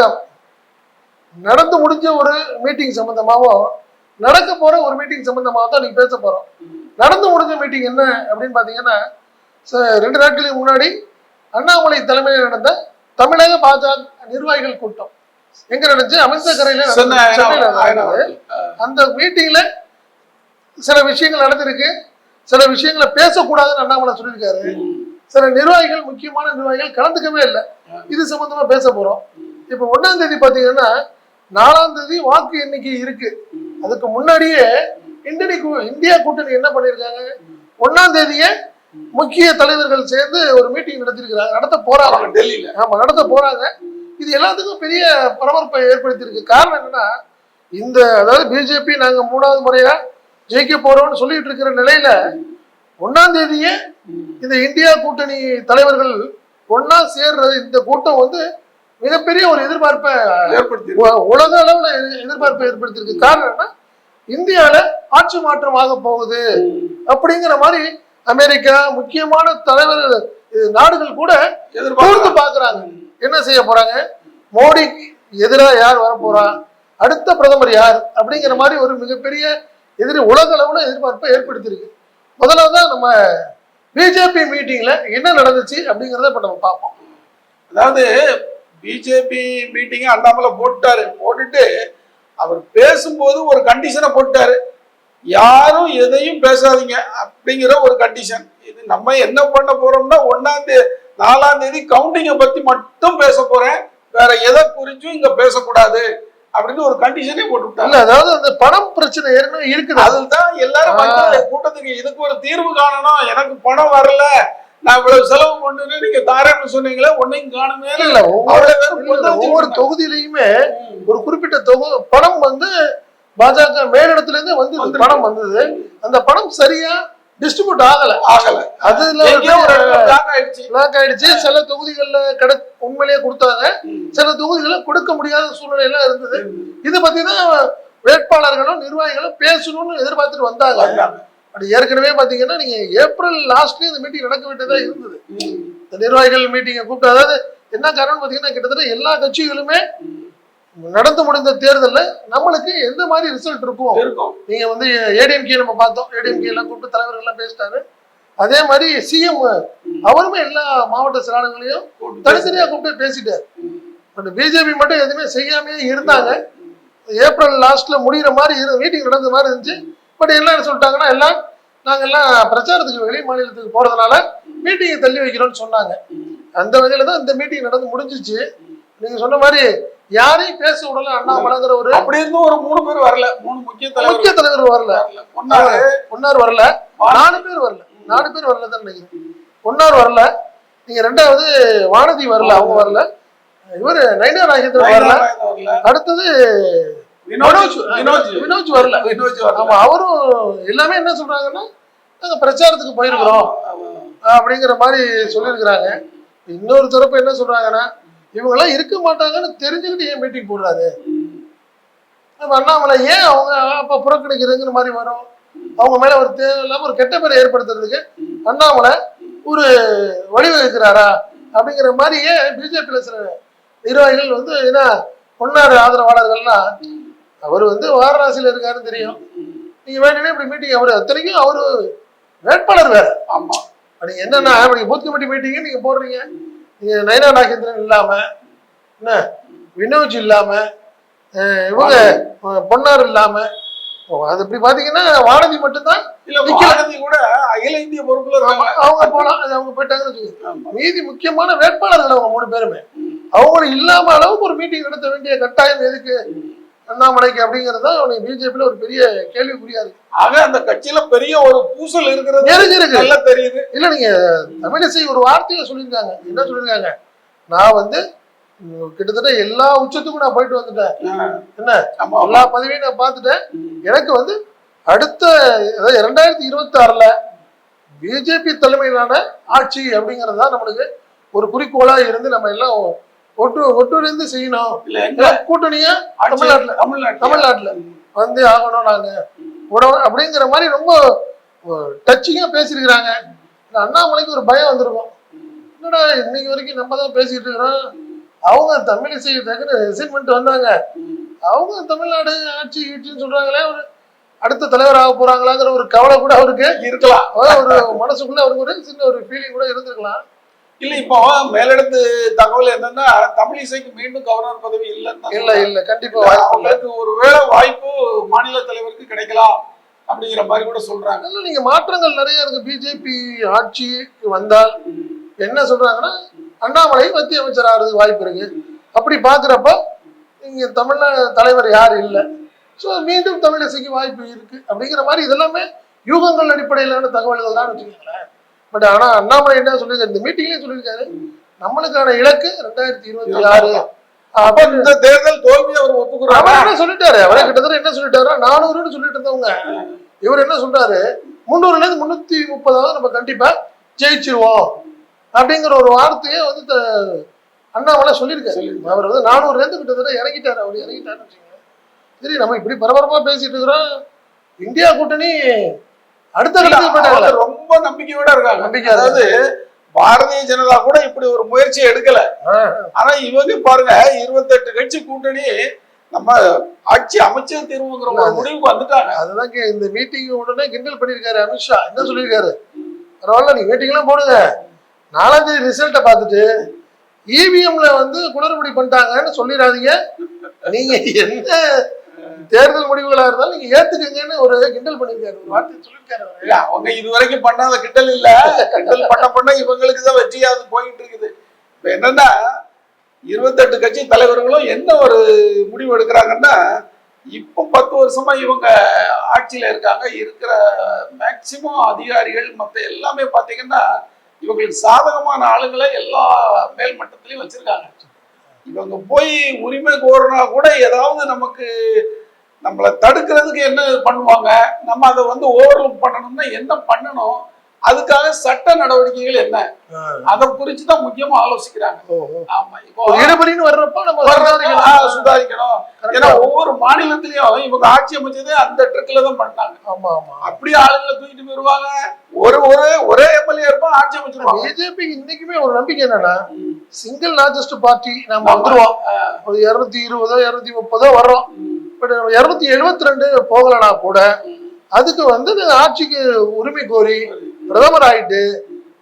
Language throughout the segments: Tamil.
வணக்கம். நடந்து முடிஞ்ச ஒரு மீட்டிங் சம்பந்தமாகவும் நடக்க போற ஒரு மீட்டிங் சம்பந்தமாக தான் நீங்க பேச போறோம். நடந்து முடிஞ்ச மீட்டிங் என்ன அப்படின்னு பாத்தீங்கன்னா ரெண்டு நாட்களுக்கு முன்னாடி அண்ணாமலை தலைமையில் நடந்த தமிழக பாஜக நிர்வாகிகள் கூட்டம். எங்க நடந்துச்சு? அமிர்த கரையில சென்னை நடந்துச்சு. சென்னையில ஆயிரம், ஆயிரம் நடந்தது. ஆயிரம். அந்த மீட்டிங்ல சில விஷயங்கள் நடந்திருக்கு. சில விஷயங்களை பேசக்கூடாதுன்னு அண்ணாமலை சொல்லியிருக்காரு. சில நிர்வாகிகள் முக்கியமான நிர்வாகிகள் கலந்துக்கவே இல்லை. இது சம்பந்தமா பேச போறோம். இப்ப ஒண்ணாம் தேதி பாத்தீங்கன்னா நாலாம் தேதி வாக்கு எண்ணிக்கை இருக்கு. அதுக்கு முன்னாடியே இந்திய இந்தியா கூட்டணி என்ன பண்ணிருக்காங்க? ஒண்ணாம் தேதியே முக்கிய தலைவர்கள் சேர்ந்து ஒரு மீட்டிங் நடத்திருக்கிறாங்க. நடத்த போறாங்க. டெல்லியில. ஆமா நடத்த போறாங்க. இது எல்லாத்துக்கும் பெரிய பரபரப்பை ஏற்படுத்தியிருக்கு. காரணம் என்னன்னா இந்த அதாவது பிஜேபி நாங்க மூணாவது முறையா ஜெயிக்க போறோம்னு சொல்லிட்டு இருக்கிற நிலையில ஒன்னாம் தேதியே இந்த இந்தியா கூட்டணி தலைவர்கள் ஒண்ணா சேர்றது இந்த கூட்டம் வந்து மிகப்பெரிய ஒரு எதிர்பார்ப்பை ஏற்படுத்தி உலக அளவுல எதிர்- எதிர்பார்ப்பை ஏற்படுத்தியிருக்கு. காரணம் என்ன இந்தியால ஆட்சி மாற்றம் ஆக போகுது அப்படிங்கிற மாதிரி அமெரிக்கா முக்கியமான தலைவர் நாடுகள் கூட எதிர்பார்த்து பாக்குறாங்க என்ன செய்ய போறாங்க? மோடிக்கு எதிராக யார் வர போறா அடுத்த பிரதமர் யார்? அப்படிங்கிற மாதிரி ஒரு மிகப்பெரிய எதிரி உலக அளவுல எதிர்பார்ப்பை ஏற்படுத்தியிருக்கு. முதல்ல நம்ம பிஜேபி மீட்டிங்ல என்ன நடந்துச்சு அப்படிங்கறத இப்ப நம்ம பார்ப்போம். அதாவது பிஜேபி மீட்டிங் அண்ணாமலை போட்டாரு போட்டுட்டு அவர் பேசும்போது ஒரு கண்டிஷனை போட்டாரு யாரும் எதையும் பேசாதீங்க அப்படிங்கிற ஒரு கண்டிஷன் இது நம்ம என்ன பண்ண போறோம்னா ஒன்னாம் தேதி நாலாம் தேதி கவுண்டிங்கை பத்தி மட்டும் பேச போறேன். வேற எதை குறிச்சும் இங்க பேசக்கூடாது அப்படின்னு ஒரு கண்டிஷனே போட்டு விட்டாங்க இல்ல அதாவது அந்த பணம் பிரச்சனை ஏற்கனவே இருக்குது. அதுதான் எல்லாரும் கூட்டத்துக்கு இதுக்கு ஒரு தீர்வு காணணும். எனக்கு பணம் வரல. நான் இவ்வளவு செலவு பண்ணுன்னு நீங்க தாரேன்னு சொன்னீங்களே ஒன்னையும் காணுமே. இல்ல ஒவ்வொரு. தொகுதியிலையுமே ஒரு குறிப்பிட்ட தொகு பணம் வந்து பாஜக மேலிடத்துல இருந்து வந்து. பணம் வந்தது. அந்த பணம் சரியா டிஸ்ட்ரிபியூட் ஆகல. ஆகல. அதுல பிளாக் ஆயிடுச்சு. சில தொகுதிகள்ல கிடை உண்மையிலேயே கொடுத்தாங்க. சில தொகுதிகளை கொடுக்க முடியாத சூழ்நிலை எல்லாம் இருந்தது இது பத்தி தான் வேட்பாளர்களும் நிர்வாகிகளும் பேசணும்னு எதிர்பார்த்துட்டு வந்தாங்க. அது ஏற்கனவே பாத்தீங்கன்னா நீங்க ஏப்ரல் லாஸ்ட்லயே இந்த மீட்டிங் நடக்க வேண்டியதா இருந்தது. இந்த நிர்வாகிகள் மீட்டிங்கை கூப்பிட்டு அதாவது என்ன காரணம் பாத்தீங்கன்னா கிட்டத்தட்ட எல்லா கட்சிகளுமே நடந்து முடிந்த தேர்தல்ல நம்மளுக்கு எந்த மாதிரி ரிசல்ட் இருக்கும்? நீங்க வந்து ஏடிஎம்கே நம்ம பார்த்தோம். ஏடிஎம்கே எல்லாம் கூப்பிட்டு தலைவர்கள் எல்லாம் பேசிட்டாரு. அதே மாதிரி சிஎம் அவருமே எல்லா மாவட்ட செயலாளர்களையும் தனித்தனியா கூப்பிட்டு பேசிட்டாரு. பட் பிஜேபி மட்டும் எதுவுமே செய்யாமே இருந்தாங்க. ஏப்ரல் லாஸ்ட்ல முடிகிற மாதிரி மீட்டிங் நடந்த மாதிரி இருந்துச்சு. பட் எல்லாம் என்ன சொல்லிட்டாங்கன்னா எல்லாம் நாங்க எல்லாம் பிரச்சாரத்துக்கு வெளி மாநிலத்துக்கு போறதுனால மீட்டிங்கை தள்ளி வைக்கிறோம்னு சொன்னாங்க. அந்த வகையில தான் இந்த மீட்டிங் நடந்து முடிஞ்சிச்சு. நீங்க சொன்ன மாதிரி யாரையும் பேச விடல அண்ணாமலைங்கிற ஒரு அப்படி இருந்தும் ஒரு மூணு பேர் வரல. மூணு முக்கிய தலைவர் முக்கிய தலைவர் வரல. ஒன்னாரு. ஒன்னார் வரல. நாலு பேர் வரல. நாலு பேர் வரல தான் நினைக்கிறேன். ஒன்னார் வரல. நீங்க ரெண்டாவது வானதி வரல அவங்க வரல. இவரு நைனா நாகேந்திரன் வரல. வரல. அடுத்தது வினோஜ் வினோஜ் வினோஜ் வினோஜ் வரல. வினோஜ் வரல. ஆமா அவரும் எல்லாமே என்ன சொல்றாங்கன்னா நாங்க பிரச்சாரத்துக்கு போயிருக்கிறோம். அப்படிங்கிற மாதிரி சொல்லியிருக்கிறாங்க. இன்னொரு தரப்பு என்ன சொல்றாங்கன்னா இவங்க எல்லாம் இருக்க மாட்டாங்கன்னு தெரிஞ்சுக்கிட்டு ஏன் மீட்டிங் போடுறாரு? அண்ணாமலை ஏன் அவங்க அப்ப புறக்கணிக்கிறதுங்கிற மாதிரி வரும்? அவங்க மேல ஒரு தேவையில்லாம ஒரு கெட்ட பேரை ஏற்படுத்துறதுக்கு அண்ணாமலை ஒரு வழிவகுக்கிறாரா? அப்படிங்கிற மாதிரி ஏன் பிஜேபியில சில நிர்வாகிகள் வந்து என்ன பொன்னார் ஆதரவாளர்கள்லாம் அவர் வந்து வாரணாசியில இருக்காருன்னு தெரியும். நீங்க வேணும்னே இப்படி மீட்டிங் அவரு அத்தனைக்கும் அவரு வேட்பாளர் வேற. ஆமா. நீங்க என்னன்னா நீங்க பூத் கமிட்டி மீட்டிங் நீங்க போடுறீங்க. நீங்க நயனா நாகேந்திரன் இல்லாம என்ன? வினோஜ் இல்லாம அஹ் இவங்க பொன்னார் இல்லாம ஓ, அது இப்படி பாத்தீங்கன்னா வானதி மட்டும்தான். பாரதி கூட அகில இந்திய பொறுப்புல அவங்க போலாம் அவங்க போயிட்டாங்கன்னு. மீதி முக்கியமான வேட்பாளர்கள் அவங்க மூணு பேருமே. அவங்க இல்லாம அளவுக்கு ஒரு மீட்டிங் நடத்த வேண்டிய கட்டாயம் எதுக்கு? அண்ணாமலைக்கு அப்படிங்கிறது தான் அவனுக்கு பிஜேபியில ஒரு பெரிய கேள்விக்குறியா இருக்கு ஆக அந்த கட்சியில பெரிய ஒரு பூசல் இருக்கிறது இருக்கு, இருக்கு. நல்லா தெரியுது. இல்ல நீங்க தமிழிசை ஒரு வார்த்தையை சொல்லியிருக்காங்க. என்ன சொல்லியிருக்காங்க? நான் வந்து கிட்டத்தட்ட எல்லா உச்சத்துக்கும் நான் போயிட்டு வந்துட்டேன். என்ன? எல்லா பதவியும் நான் பார்த்துட்டேன். எனக்கு வந்து அடுத்த இரண்டாயிரத்தி இருபத்தி ஆறுல பிஜேபி தலைமையிலான ஆட்சி அப்படிங்கிறது தான் நம்மளுக்கு ஒரு குறிக்கோளா இருந்து நம்ம எல்லாம் ஒட்டு ஒட்டுழைந்து செய்யணும். இல்ல கூட்டணியா தமிழ்நாட்டுல தமிழ்நாட்டுல. தமிழ்நாட்டுல வந்து ஆகணும் நாங்க உடவு அப்படிங்கிற மாதிரி ரொம்ப டச்சிங்கா பேசியிருக்கிறாங்க. அண்ணாமலைக்கு ஒரு பயம் வந்திருக்கும். என்னடா இன்னைக்கு வரைக்கும் நம்ம தான் பேசிட்டு இருக்கிறோம். அவங்க தமிழிசை டக்குன்னு ரிசைன்மெண்ட் வந்தாங்க. அவங்க தமிழ்நாடு ஆட்சி கீட்சின்னு சொல்றாங்களே ஒரு அடுத்த தலைவர் ஆக போறாங்களாங்கிற ஒரு கவலை கூட அவருக்கு இருக்கலாம். ஒரு மனசுக்குள்ள அவருக்கு ஒரு சின்ன ஒரு ஃபீலிங் கூட இருந்திருக்கலாம். இல்ல இப்போ மேலிடத்து தகவல் என்னன்னா தமிழிசைக்கு மீண்டும் கவர்னர் பதவி இல்லைன்னு இல்ல சொல்றாங்க. இல்ல கண்டிப்பா வாய்ப்பு இல்ல. ஒருவேளை வாய்ப்பு மாநில தலைவருக்கு கிடைக்கலாம் அப்படிங்கிற மாதிரி கூட சொல்றாங்க. அதனால நீங்க மாற்றங்கள் நிறைய இருக்கு. பிஜேபி ஆட்சிக்கு வந்தால் என்ன சொல்றாங்கன்னா அண்ணாமலை மத்திய அமைச்சர் ஆகிறதுக்கு வாய்ப்பு இருக்கு. அப்படி பாக்குறப்ப இங்க தமிழ்நாடு தலைவர் யார் இல்லை. ஸோ மீண்டும் தமிழிசைக்கு வாய்ப்பு இருக்கு அப்படிங்கிற மாதிரி இதெல்லாமே யூகங்கள் அடிப்படையிலான தகவல்கள் தான் வச்சுக்கோங்களேன். பட் ஆனா அண்ணாமலை என்ன சொல்லியிருக்காரு? இந்த மீட்டிங்லயே சொல்லியிருக்காரு நம்மளுக்கான இலக்கு ரெண்டாயிரத்தி இருபத்தி ஆறு. அப்ப இந்த தேர்தல் தோல்வி அவர் ஒப்புக்கிறாங்க அவர் என்ன சொல்லிட்டாரு? அவரே கிட்டத்தட்ட என்ன சொல்லிட்டாரு? நானூறுன்னு சொல்லிட்டு இருந்தவங்க. இவர் என்ன சொல்றாரு? முந்நூறுல இருந்து முன்னூத்தி முப்பதாவது நம்ம கண்டிப்பா ஜெயிச்சிருவோம். அப்படிங்கிற ஒரு வார்த்தையை வந்து அண்ணாமலை சொல்லியிருக்காரு. அவர் வந்து நானூறுல இருந்து கிட்டத்தட்ட இறங்கிட்டாரு. அவர் இறங்கிட்டாருன்னு வச்சுக்கோங்க. சரி நம்ம இப்படி பரபரப்பா பேசிட்டு இருக்கிறோம். இந்தியா கூட்டணி அடுத்த ரொம்ப நம்பிக்கையோட இருக்காங்க. நம்பிக்கை அதாவது பாரதிய ஜனதா கூட இப்படி ஒரு முயற்சி எடுக்கல. ஆனா இவங்க பாருங்க இருபத்தெட்டு கட்சி கூட்டணி நம்ம ஆட்சி அமைச்சர் தீர்வுங்கிற ஒரு முடிவுக்கு வந்துட்டாங்க. அதுதான் இந்த மீட்டிங் உடனே கிண்டல் பண்ணியிருக்காரு அமித்ஷா என்ன சொல்லியிருக்காரு? பரவாயில்ல நீங்க மீட்டிங்லாம் போடுங்க. நாலாம் தேதி ரிசல்ட்டை பார்த்துட்டு இவிஎம்ல வந்து குளறுபடி பண்ணிட்டாங்கன்னு சொல்லிடாதீங்க. நீங்க என்ன தேர்தல் முடிவுகளா இருந்தாலும் நீங்க ஏத்துக்கங்கன்னு ஒரு கிண்டல் பண்ணிருக்காரு ஒரு வார்த்தை சொல்லியிருக்காரு அவரு. இல்ல அவங்க இதுவரைக்கும் பண்ணாத கிண்டல் இல்ல. கிண்டல் பண்ண பண்ண இவங்களுக்கு தான் வெற்றியாவது போயிட்டு இருக்குது இப்ப என்னன்னா இருபத்தெட்டு கட்சி தலைவர்களும் என்ன ஒரு முடிவு எடுக்கிறாங்கன்னா இப்போ பத்து வருஷமா இவங்க ஆட்சியில இருக்காங்க. இருக்கிற மேக்சிமம் அதிகாரிகள் மற்ற எல்லாமே பாத்தீங்கன்னா இவங்களுக்கு சாதகமான ஆளுங்களை எல்லா மேல்மட்டத்திலையும் வச்சிருக்காங்க. இவங்க போய் உரிமை கோரினா கூட ஏதாவது நமக்கு நம்மளை தடுக்கிறதுக்கு என்ன பண்ணுவாங்க? நம்ம அதை வந்து ஓவர்லுக் பண்ணணும்னா என்ன பண்ணணும்? அதுக்காக சட்ட நடவடிக்கைகள் என்ன? அதை குறித்து தான் முக்கியமா ஆலோசிக்கிறாங்க. ஆமா இப்போ ஒரு இடுபடின்னு வர்றப்ப நம்ம சுதாரிக்கணும். ஏன்னா ஒவ்வொரு மாநிலத்திலயும் இவங்க ஆட்சி அமைச்சதே அந்த ட்ரிக்ல தான் பண்ணாங்க ஆமா ஆமா. அப்படியே ஆளுங்களை தூக்கிட்டு போயிருவாங்க. ஒரு ஒரு ஒரே எம்எல்ஏ இருப்பான் ஆட்சி அமைச்சிருவாங்க. பிஜேபி இன்னைக்குமே ஒரு நம்பிக்கை என்னன்னா சிங்கிள் லார்ஜஸ்ட் பார்ட்டி நம்ம வந்துருவோம். ஒரு இருநூத்தி இருபதோ இருநூத்தி முப்பதோ வர்றோம். பட் இருநூத்தி எழுபத்தி ரெண்டு போகலனா கூட அதுக்கு வந்து ஆட்சிக்கு உரிமை கோரி பிரதமர் ஆயிட்டு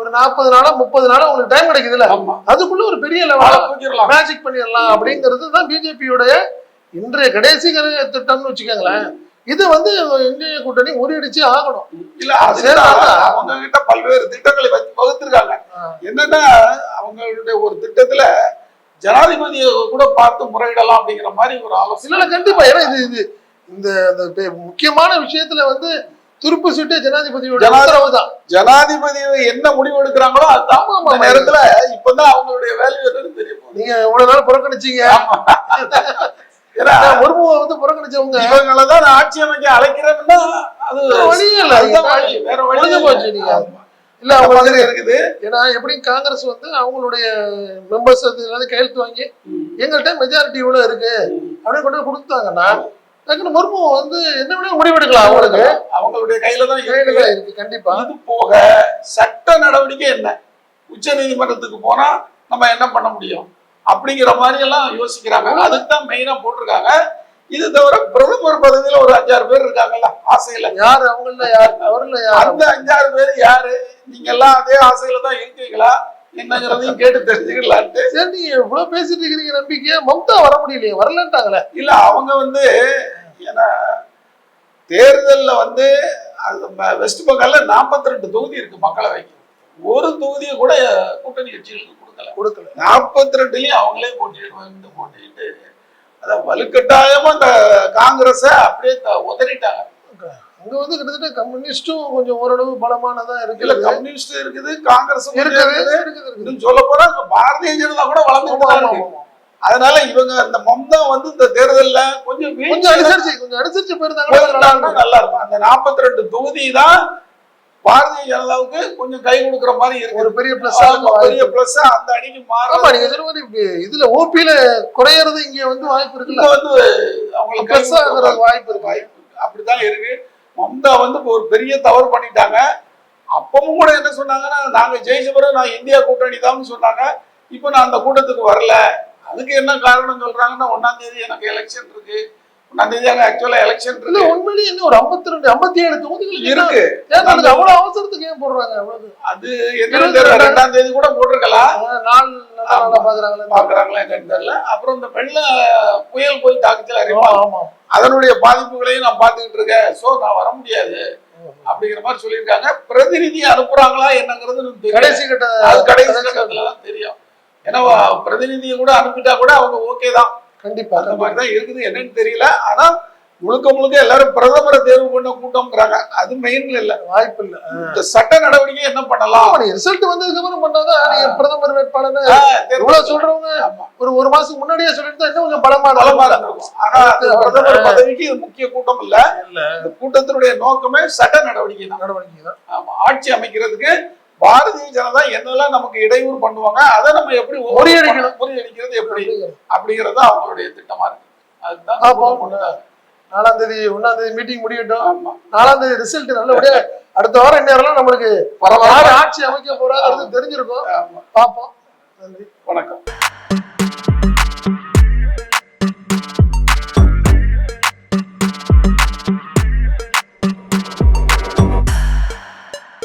ஒரு நாற்பது நாளா முப்பது நாளா உங்களுக்கு டைம் கிடைக்குதுல்ல? அதுக்குள்ள ஒரு பெரிய ஆளை லெவல தூக்கிடலாம். மேஜிக் பண்ணிடலாம் அப்படிங்கிறது தான் பிஜேபியோடைய இன்றைய கடைசி திட்டம்னு வச்சுக்கோங்களேன். இது வந்து இந்திய கூட்டணி முறியடிச்சு ஆகணும். இல்ல அவங்க கிட்ட பல்வேறு திட்டங்களை வகுத்திருக்காங்க. என்னன்னா அவங்களுடைய ஒரு திட்டத்துல ஜனாதிபதியை கூட பார்த்து முறையிடலாம் அப்படிங்கிற மாதிரி ஒரு ஆலோசனை கண்டிப்பா ஏன்னா இது இது இந்த முக்கியமான விஷயத்துல வந்து துருப்பு சீட்டு ஜனாதிபதியோட தான் ஜனாதிபதி என்ன முடிவு எடுக்கிறாங்களோ அதுதான் அந்த ஆமா. நேரத்துல இப்பதான் அவங்களுடைய வேல்யூ என்னன்னு தெரியும் நீங்க இவ்வளவு நாள் புறக்கணிச்சீங்க ஏன்னா முர்முவை வந்து புறக்கணிச்சவங்க இவங்களதான் ஆட்சி அமைக்க அழைக்கிறேன்னா அது வேற வழியே இல்ல. வேற வழி. போச்சு நீங்க. இல்ல அவங்க இருக்குது. ஏன்னா எப்படி காங்கிரஸ் வந்து அவங்களுடைய மெம்பர்ஸ் வந்து கையெழுத்து வாங்கி எங்கள்கிட்ட மெஜாரிட்டி இவ்வளவு இருக்கு அப்படின்னு கொண்டு கொடுத்தாங்கன்னா டக்குனு முர்மு வந்து என்ன வேணா முடிவெடுக்கலாம் அவங்களுக்கு. அவங்களுடைய கையில தான் கையில இருக்கு தான் இருக்கு கண்டிப்பா. இது போக சட்ட நடவடிக்கை என்ன? உச்ச நீதிமன்றத்துக்கு போனா நம்ம என்ன பண்ண முடியும்? அப்படிங்கிற மாதிரி எல்லாம் யோசிக்கிறாங்க அதுக்கு தான் மெயினா போட்டிருக்காங்க. இது தவிர பிரதமர் பதவியில ஒரு அஞ்சாறு பேர் இருக்காங்கல்ல ஆசையில. யார் அவங்கள யார் அவர்ல யார்? அந்த அஞ்சாறு பேர் யாரு? நீங்க எல்லாம் அதே ஆசையில தான் இருக்கீங்களா? என்னங்கிறதையும் கேட்டு தெரிஞ்சுக்கலான்ட்டு. சரி நீங்க இவ்வளவு பேசிட்டு இருக்கிறீங்க நம்பிக்கையா? மம்தா வர முடியலையே வரலன்ட்டாங்களே. இல்ல அவங்க வந்து ஏன்னா தேர்தல்ல வந்து அது வெஸ்ட் பெங்கால்ல 42 ரெண்டு தொகுதி இருக்கு மக்களவைக்கு. ஒரு தொகுதியை கூட கூட்டணி கட்சிகளுக்கு கொடுக்கல. கொடுக்கல. 42 ரெண்டுலயும் அவங்களே போட்டிட்டு போட்டிட்டு அத வலுக்கட்டாயமா அந்த காங்கிரஸ அப்படியே உதறிட்டாங்க. அங்க வந்து கிட்டத்தட்ட கம்யூனிஸ்டும் கொஞ்சம் ஓரளவு பலமானதா இல்ல இருக்கு கம்யூனிஸ்ட் இருக்குது காங்கிரஸ் இருக்குது இருக்குது. சொல்ல போனா பாரதிய ஜனதா கூட ஆமா. அதனால இவங்க அந்த மம்தா வந்து இந்த தேர்தல்ல கொஞ்சம் கொஞ்சம் அனுசரிச்சு கொஞ்சம் அனுசரிச்சு போயிருந்தாங்கன்னா நல்லா இருக்கும். அந்த 42 ரெண்டு தொகுதி தான் பாரதிய ஜனதாவுக்கு கொஞ்சம் கை கொடுக்கிற மாதிரி இருக்கு. ஒரு பெரிய பிளஸ் பெரிய பிளஸ் அந்த அணிக்கு மாறும் நீங்க சொன்ன மாதிரி இதுல ஓபியில குறையறது இங்க வந்து வாய்ப்பு இருக்குல்ல. வந்து அவங்களுக்கு பிளஸ் வாய்ப்பு இருக்கு. வாய்ப்பு இருக்கு. அப்படிதான் இருக்கு. மம்தா வந்து ஒரு பெரிய தவறு பண்ணிட்டாங்க. அப்பவும் கூட என்ன சொன்னாங்கன்னா நாங்க ஜெயிச்ச பிறகு நான் இந்தியா கூட்டணி தான் சொன்னாங்க. இப்போ நான் அந்த கூட்டத்துக்கு வரல. அதுக்கு என்ன காரணம் சொல்றாங்கன்னா ஒன்னாம் தேதி எனக்கு எலெக்ஷன் இருக்கு. ஒன்னாம் ஆக்சுவலா எலெக்ஷன் இல்ல உண்மையிலேயே என்ன ஒரு ஐம்பத்தி ரெண்டு ஐம்பத்தி ஏழு தொகுதிகள் இருக்கு. தேர்தலுக்கு அவ்வளவு அவசரத்துக்கு ஏன் போடுறாங்க அது ரெண்டாம் தேதி கூட போட்டிருக்கலாம். நாள் பாக்குறாங்களே. தெரியல. அப்புறம் இந்த வெள்ள புயல் போய் தாக்குச்சல் அறிவிப்பாங்க. அதனுடைய பாதிப்புகளையும் நான் பார்த்துக்கிட்டு இருக்கேன். சோ நான் வர முடியாது. அப்படிங்கிற மாதிரி சொல்லியிருக்காங்க. பிரதிநிதி அனுப்புறாங்களா என்னங்கிறது. கடைசி கட்ட அது கடைசி கட்டத்துல தான் தெரியும். ஏன்னா பிரதிநிதியை கூட அனுப்பிட்டா கூட அவங்க ஓகே தான். கண்டிப்பா அந்த மாதிரி தான் இருக்குது. என்னன்னு தெரியல. ஆனா முழுக்க முழுக்க எல்லாரும் பிரதமரை தேர்வு பண்ண கூட்டம்ங்கிறாங்க அது மெயின்ல இல்ல. வாய்ப்பு இல்ல. இந்த சட்ட நடவடிக்கை என்ன பண்ணலாம்? ரிசல்ட் வந்ததுக்கு அப்புறம் பண்ணாதான் பிரதமர் வேட்பாளர் இவ்வளவு சொல்றவங்க. ஒரு ஒரு மாசம் முன்னாடியே சொல்லிட்டு இன்னும் கொஞ்சம் பலமா பலமா. ஆனா அது பிரதமர் பதவிக்கு இது முக்கிய கூட்டம் இல்ல. இந்த கூட்டத்தினுடைய நோக்கமே சட்ட நடவடிக்கை நடவடிக்கை தான் ஆட்சி அமைக்கிறதுக்கு பாரதிய ஜனதா என்னெல்லாம் நமக்கு இடையூறு பண்ணுவாங்க அதை நம்ம எப்படி முறியடிக்கணும். முறியடிக்கிறது எப்படி அப்படிங்கறது அவங்களுடைய திட்டமா இருக்கு. அதுதான். நாலாம் தேதி ஒன்னாம் தேதி மீட்டிங் முடியட்டும். நாலாம் தேதி ரிசல்ட் நல்லபடியா அடுத்த வாரம் இந்நேரம் நம்மளுக்கு பரவாயில்ல. ஆட்சி அமைக்க போறாங்கிறது தெரிஞ்சிருக்கும். ஆமா. பாப்போம் நன்றி. வணக்கம்.